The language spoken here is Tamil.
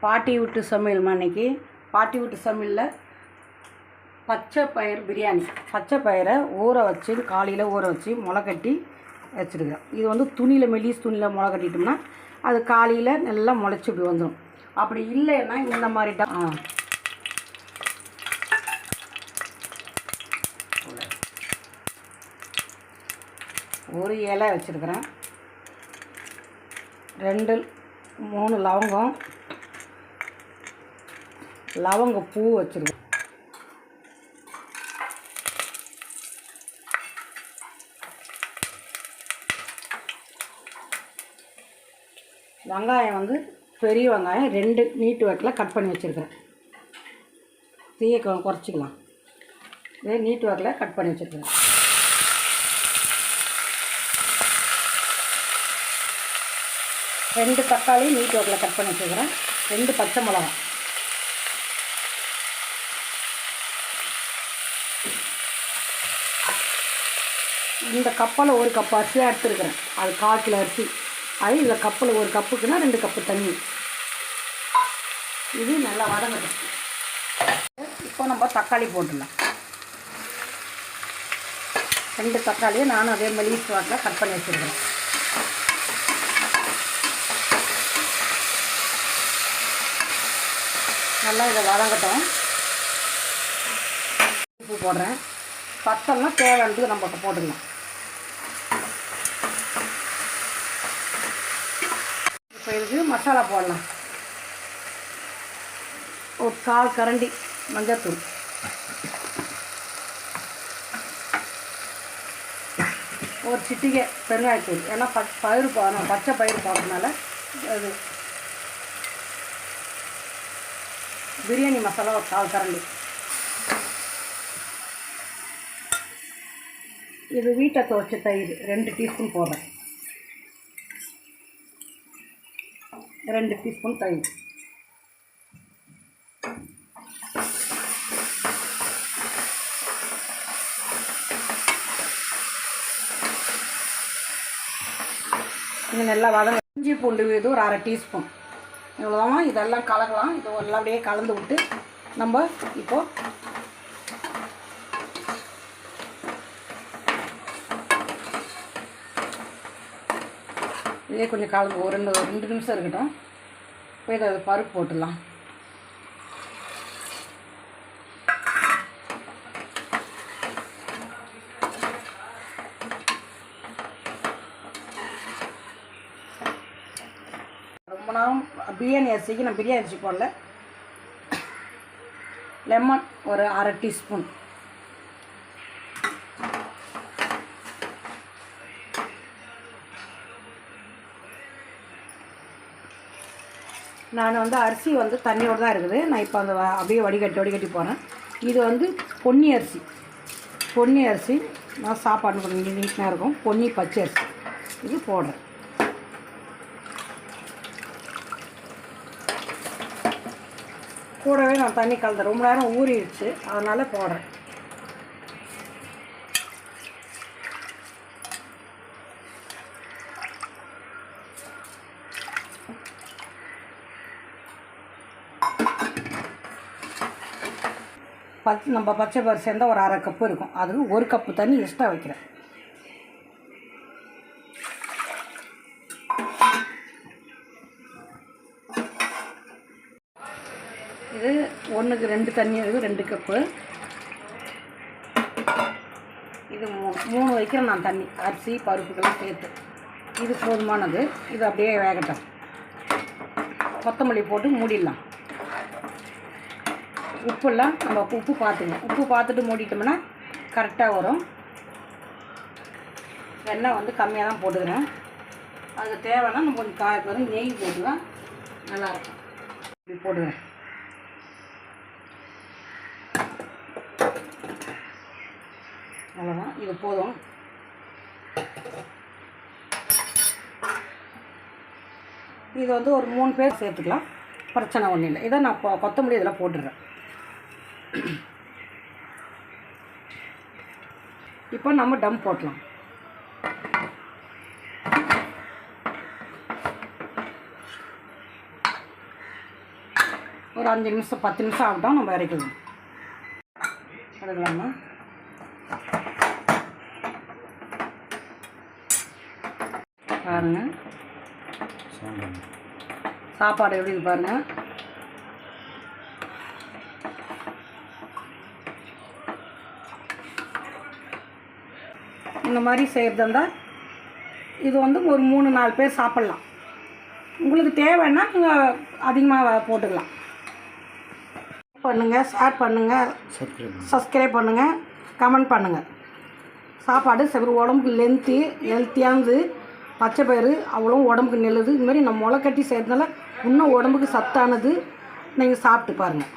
பாட்டி வீட்டு சமையல் அன்னைக்கு பாட்டி வீட்டு சமையலில் பச்சை பயிர் பிரியாணி. பச்சை பயிரை ஊற வச்சு காலையில் ஊற வச்சு முளை கட்டி வச்சுருக்கிறேன் இது வந்து துணியில் மெலிஸ் துணியில் முளை கட்டிட்டோம்னா அது காலையில் நல்லா முளைச்சி இப்படி வந்துடும் அப்படி இல்லைன்னா இந்த மாதிரி ட- ஆ. ஒரு இலை வச்சுருக்கிறேன். ரெண்டு மூணு லவங்கம் லவங்க பூ வச்சுருக்கேன் வெங்காயம் வந்து பெரிய வெங்காயம் ரெண்டு நீட்டு வாக்கில் கட் பண்ணி வச்சுருக்கிறேன். தீயை குறைச்சிக்கலாம். இதே நீட்டு வாக்கில் கட் பண்ணி வச்சுருக்கிறேன். ரெண்டு தக்காளி நீட்டு வாக்கில் கட் பண்ணி வச்சுருக்கிறேன். ரெண்டு பச்சை மிளகாய். இந்த கப்பில் ஒரு கப் அரிசியாக எடுத்துருக்குறேன். அது கால் கிலோ அரிசி. அது இந்த கப்பில் ஒரு கப்புக்குன்னா ரெண்டு கப்பு தண்ணி. இது நல்லா வதங்கட்டும். இப்போ நம்ம தக்காளி போட்டுடலாம். ரெண்டு தக்காளியை நானும் அதே மாதிரி வாட்டில் கட் பண்ணி வச்சுருக்கிறேன். நல்லா இதை வதங்கட்டும். உப்பு போடுறேன். பத்தெல்லாம் தேவையானதுக்கு நம்ம போட்டுக்கலாம். இப்போ இதுக்கு மசாலா போடலாம். ஒரு கால் கரண்டி மஞ்சத்தூள். ஒரு சிட்டிகை பெருங்காயத்தூள். ஏன்னா ப பயிர் போகணும் பச்சை பயிர் போடுறதுனால அது பிரியாணி மசாலா ஒரு கால் கரண்டி. இது வீட்டை துவைச்ச தயிர். ரெண்டு டீஸ்பூன் போடுறேன். ரெண்டு டீஸ்பூன் தயிர். இது நல்லா வதங்க இஞ்சி பூண்டு இது ஒரு அரை டீஸ்பூன் இவ்வளோதான் இதெல்லாம் கலக்கலாம். இது எல்லாம் அப்படியே கலந்து விட்டு நம்ம இப்போது இதே கொஞ்சம் காலம் ஒரு ரெண்டு ரெண்டு நிமிஷம் இருக்கட்டும். போய் அதை பருப்பு போட்டுடலாம். ரொம்ப நாள் பிரியாணி அரிசிக்கு நான் பிரியாணி அரிசி போடல. லெமன் ஒரு அரை டீஸ்பூன். நான் வந்து அரிசி வந்து தண்ணியோடு தான் இருக்குது. நான் இப்போ அந்த அப்படியே வடிகட்டி வடிகட்டி போகிறேன் இது வந்து பொன்னி அரிசி. பொன்னி அரிசி நான் சாப்பாடு கொஞ்சம் நீட்டாக இருக்கும். பொன்னி பச்சை அரிசி. இது போடுறேன். கூடவே நான் தண்ணி கலந்தேன் ரொம்ப நேரம் ஊறிடுச்சு. அதனால் போடுறேன். பச் நம்ம பச்சை பயிர் சேர்ந்தால் ஒரு அரை கப்பு இருக்கும். அதுக்கு ஒரு கப்பு தண்ணி எக்ஸ்ட்ரா வைக்கிறேன். இது ஒன்றுக்கு ரெண்டு தண்ணி இருக்குது ரெண்டு கப்பு இது மூணு மூணு வைக்கிறேன் நான் தண்ணி. அரிசி பருப்புக்கெல்லாம் சேர்த்து. இது போதுமானது. இது அப்படியே வேகட்டும். கொத்தமல்லி போட்டு மூடிடலாம். உப்புலாம் நம்ம உப்பு பார்த்துங்க. உப்பு பார்த்துட்டு மூடிட்டோம்னா கரெக்டாக வரும். எண்ணெய் வந்து கம்மியாக தான் போட்டுக்கிறேன். அதுக்கு தேவைன்னா நம்ம கொஞ்சம் காய வரும் நெய் போட்டுக்கலாம் நல்லாயிருக்கும். இப்படி போட்டுக்கிறேன். அவ்வளோதான் இது போதும். இது வந்து ஒரு மூணு பேர் சேர்த்துக்கலாம். பிரச்சனை ஒன்றும் இல்லை. இதை நான் கொ- கொத்தமல்லி இதில் போட்டுடுறேன். இப்போ நம்ம டம் போட்டலாம் ஒரு அஞ்சு நிமிஷம் பத்து நிமிஷம் ஆகட்டும் நம்ம இறக்கலாம்? எடுக்கலாமா பாருங்கள் சாப்பாடு எப்படி இருக்கு இந்த மாதிரி செய்கிறதா இருந்தால் இது வந்து ஒரு மூணு நாலு பேர் சாப்பிட்லாம். உங்களுக்கு தேவைன்னா நீங்கள் அதிகமாக போட்டுக்கலாம். பண்ணுங்கள் ஷேர் பண்ணுங்கள் சப்ஸ்கிரைப் பண்ணுங்கள் கமெண்ட் பண்ணுங்கள் சாப்பாடு செவரு உடம்புக்கு லென்த்து ஹெல்த்தியானது பச்சை பயிறு அவ்வளோ உடம்புக்கு நல்லது. இது மாதிரி நம்ம முளைக்கட்டி செய்கிறதுனால இன்னும் உடம்புக்கு சத்தானது நீங்கள் சாப்பிட்டு பாருங்கள்